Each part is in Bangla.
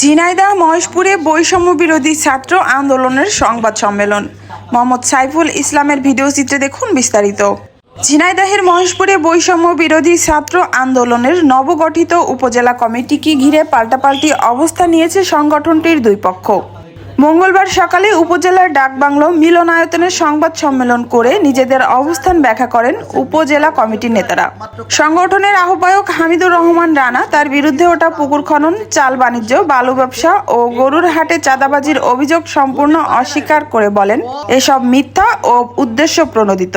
ঝিনাইদহ, মহেশপুরে বৈষম্য বিরোধী ছাত্র আন্দোলনের সংবাদ সম্মেলন। মোহাম্মদ সাইফুল ইসলামের ভিডিও চিত্রে দেখুন বিস্তারিত। ঝিনাইদাহের মহেশপুরে বৈষম্য বিরোধী ছাত্র আন্দোলনের নবগঠিত উপজেলা কমিটিকে ঘিরে পাল্টাপাল্টি অবস্থা নিয়েছে সংগঠনটির দুই পক্ষ। মঙ্গলবার সকালে উপজেলার ডাকবাংলো মিলনায়তনের সংবাদ সম্মেলন করে নিজেদের অবস্থান ব্যাখ্যা করেন উপজেলা কমিটির নেতারা। সংগঠনের আহ্বায়ক হামিদুর রহমান রানা তার বিরুদ্ধে ওটা পুকুর খনন, চাল বাণিজ্য, বালু ব্যবসা ও গরুর হাটে চাঁদাবাজির অভিযোগ সম্পূর্ণ অস্বীকার করে বলেন, এসব মিথ্যা ও উদ্দেশ্য প্রণোদিত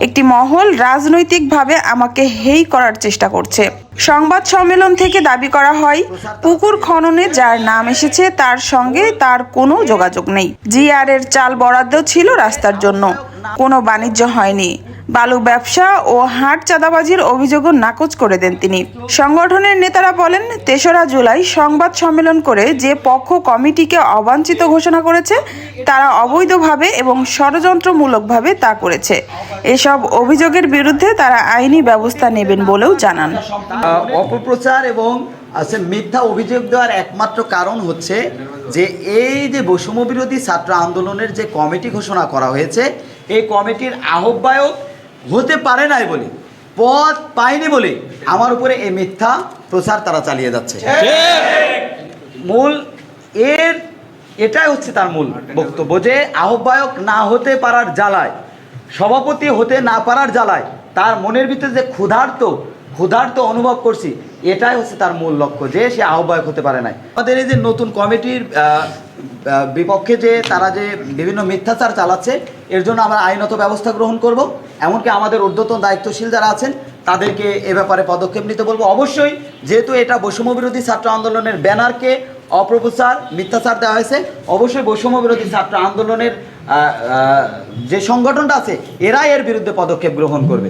একটি মহল রাজনৈতিকভাবে আমাকে হেই করার চেষ্টা করছে। সংবাদ সম্মেলন থেকে দাবি করা হয়, পুকুর খননে যার নাম এসেছে তার সঙ্গে তার কোনো যোগাযোগ নেই। জিআর এর চাল বরাদ্দ ছিল রাস্তার জন্য। কোনো বাণিজ্য হয়নি। বালু ব্যবসা ও হাট চাঁদাবাজির অভিযোগও নাকচ করে দেন তিনি। সংগঠনের নেতারা বলেন, তেসরা জুলাই সংবাদ সম্মেলন করে যে পক্ষ কমিটিকে অবাঞ্ছিত ঘোষণা করেছে, তারা অবৈধভাবে এবং ষড়যন্ত্রমূলকভাবে তা করেছে। এসব অভিযোগের বিরুদ্ধে তারা আইনি ব্যবস্থা নেবেন বলেও জানান। অপপ্রচার এবং মিথ্যা অভিযোগ দেওয়ার একমাত্র কারণ হচ্ছে যে এই যে বৈষম্য বিরোধী ছাত্র আন্দোলনের যে কমিটি ঘোষণা করা হয়েছে, এই কমিটির আহ্বায়ক হতে পারে নাই বলে পদ পায়নি বলে আমার উপরে এই মিথ্যা প্রচার তারা চালিয়ে যাচ্ছে। মূল এর, এটাই হচ্ছে তার মূল বক্তব্য যে আহ্বায়ক না হতে পারার জ্বালায়, সভাপতি হতে না পারার জ্বালায় তার মনের ভিতরে যে ক্ষুধার্ত ক্ষুধার্ত অনুভব করছি, এটাই হচ্ছে তার মূল লক্ষ্য যে সে আহ্বায়ক হতে পারে নাই। আমাদের এই যে নতুন কমিটির বিপক্ষে যে তারা যে বিভিন্ন মিথ্যাচার চালাচ্ছে, এর জন্য আমরা আইনত ব্যবস্থা গ্রহণ করব। এমনকি আমাদের ঊর্ধ্বতন দায়িত্বশীল যারা আছেন তাদেরকে এ ব্যাপারে পদক্ষেপ নিতে বলব। অবশ্যই যেহেতু এটা বৈষম্য বিরোধী ছাত্র আন্দোলনের ব্যানারকে অপপ্রচার মিথ্যাচার দেওয়া হয়েছে অবশ্যই বৈষম্য বিরোধী ছাত্র আন্দোলনের যে সংগঠনটা আছে এরাই এর বিরুদ্ধে পদক্ষেপ গ্রহণ করবে।